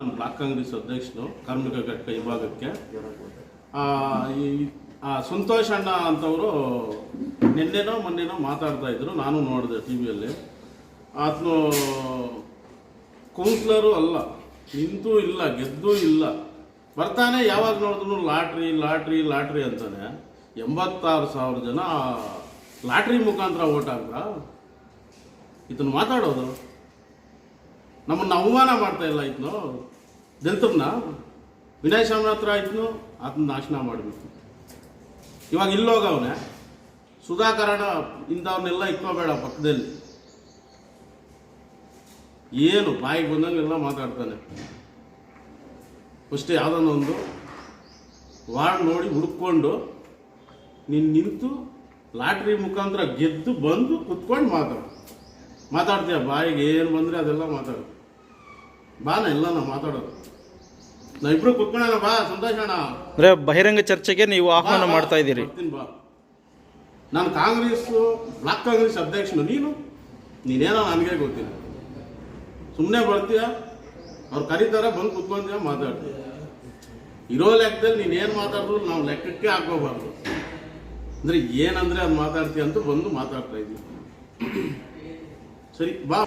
ನಾನು ಬ್ಲಾಕ್ ಕಾಂಗ್ರೆಸ್ ಅಧ್ಯಕ್ಷನು ಕಾರ್ಮಿಕ ಘಟಕ ವಿಭಾಗಕ್ಕೆ. ಈ ಸಂತೋಷ್ ಅಣ್ಣ ಅಂತವರು ನಿನ್ನೆನೋ ಮೊನ್ನೆನೋ ಮಾತಾಡ್ತಾ ಇದ್ರು, ನಾನು ನೋಡಿದೆ ಟಿ ವಿಯಲ್ಲಿ. ಆತನು ಕೌನ್ಸಿಲರು ಅಲ್ಲ ನಿಂತೂ ಇಲ್ಲ, ಗೆದ್ದೂ ಇಲ್ಲ. ಬರ್ತಾನೆ, ಯಾವಾಗ ನೋಡಿದ್ರು ಲಾಟ್ರಿ ಲಾಟ್ರಿ ಲಾಟ್ರಿ ಅಂತಾನೆ. ಎಂಬತ್ತಾರು ಸಾವಿರ ಜನ ಲಾಟ್ರಿ ಮುಖಾಂತರ ಓಟ್ ಆಗ್ರ ಇದನ್ನು ಮಾತಾಡೋದು? ನಮ್ಮನ್ನು ಅವಮಾನ ಮಾಡ್ತಾ ಇಲ್ಲ ಇದ್ನು? ದಲಿತರನ್ನ ವಿನಯ್ ಹತ್ರ ಆಯ್ತು ಅದನ್ನ ನಾಶನ ಮಾಡಬೇಕು ಇವಾಗ ಇಲ್ಲೋಗವನೆ ಸುಧಾಕರಣ ಇಂಥವ್ರನ್ನೆಲ್ಲ ಇಟ್ಕೋಬೇಡ ಪಕ್ಕದಲ್ಲಿ. ಏನು, ಬಾಯಿಗೆ ಬಂದಂಗೆಲ್ಲ ಮಾತಾಡ್ತಾನೆ. ಫಸ್ಟ್ ಯಾವುದನ್ನ ಒಂದು ವಾರ್ಡ್ ನೋಡಿ ಹುಡ್ಕೊಂಡು ನೀನು ನಿಂತು ಲಾಟ್ರಿ ಮುಖಾಂತರ ಗೆದ್ದು ಬಂದು ಕುತ್ಕೊಂಡು ಮಾತಾಡು. ಮಾತಾಡ್ತೀಯ? ಬಾಯಿಗೆ ಏನು ಬಂದರೆ ಅದೆಲ್ಲ ಮಾತಾಡು. ಬಾನ ಎಲ್ಲ ನಾವು ಮಾತಾಡೋದು. ನಾವಿಬ್ರು ಕುತ್ಕೊಳ್ಳೋಣ ಬಾ ಸಂತೋಷಣ ಅಂದ್ರೆ ಬಹಿರಂಗ ಚರ್ಚೆಗೆ ನೀವು ಆಹ್ವಾನ ಮಾಡ್ತಾ ಇದ್ದೀರಿ. ಬರ್ತೀನಿ ಬಾ. ನಾನು ಕಾಂಗ್ರೆಸ್ ಬ್ಲಾಕ್ ಕಾಂಗ್ರೆಸ್ ಅಧ್ಯಕ್ಷನು. ನೀನು? ನೀನೇನೋ ನನಗೆ ಗೊತ್ತಿಲ್ಲ. ಸುಮ್ಮನೆ ಬರ್ತೀಯ? ಅವ್ರು ಕರೀತಾರ ಬಂದು ಕುತ್ಕೊಂತೀಯ ಮಾತಾಡ್ತೀಯ? ಇರೋ ಲೆಕ್ಕದಲ್ಲಿ ನೀನು ಏನು ಮಾತಾಡಿದ್ರು ನಾವು ಲೆಕ್ಕಕ್ಕೆ ಹಾಕೋಬಾರ್ದು ಅಂದರೆ ಏನಂದ್ರೆ ಅದು ಮಾತಾಡ್ತೀಯ ಅಂತ ಬಂದು ಮಾತಾಡ್ತಾ ಇದ್ದೀನಿ. ಸರಿ ಬಾ.